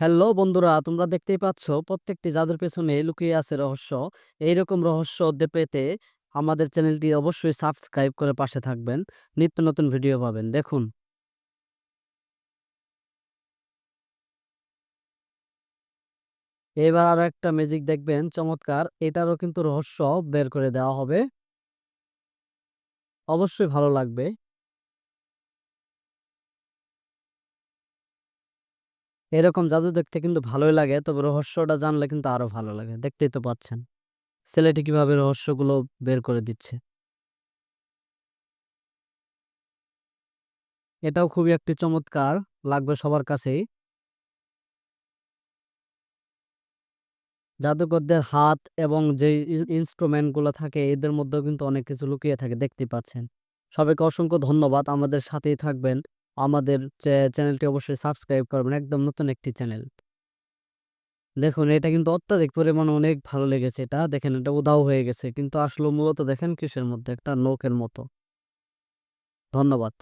Hello বন্ধুরা, তোমরা দেখতেই পাচ্ছ প্রত্যেকটি জাদুর পেছনে লুকিয়ে আছে রহস্য। এইরকম রহস্য পেতে আমাদের চ্যানেলটি অবশ্যই সাবস্ক্রাইব করে পাশে থাকবেন। নিত্য নতুন ভিডিও পাবেন। দেখুন। এবার আরও একটা ম্যাজিক দেখবেন চমৎকার। এটারও কিন্তু রহস্য বের করে দেওয়া হবে। অবশ্যই ভালো লাগবে। এরকম জাদু দেখতে কিন্তু ভালোই লাগে। তবে রহস্যটা জানলে কিন্তু আরও ভালো লাগে। দেখতেই তো পাচ্ছেন। ছেলেটি কীভাবে রহস্যগুলো বের করে দিচ্ছে। এটাও খুবই একটি চমৎকার লাগবে সবার কাছেই। জাদুকরদের হাত এবং যেই ই ইন্সট্রুমেন্টগুলো থাকে, এদের মধ্যেও কিন্তু অনেক কিছু লুকিয়ে থাকে দেখতে পাচ্ছেন। সবাইকে অসংখ্য ধন্যবাদ। আমাদের সাথেই থাকবেন। আমাদের চ্যানেলটি অবশ্যই সাবস্ক্রাইব করবেন। একদম নতুন একটি চ্যানেল। দেখুন, এটা কিন্তু অত্যাধিক পরিমাণে অনেক ভালো লেগেছে এটা। দেখেন, এটা উদাও হয়ে গেছে। কিন্তু আসলে মূলত দেখেন কিসের মধ্যে একটা নখের মতো। ধন্যবাদ।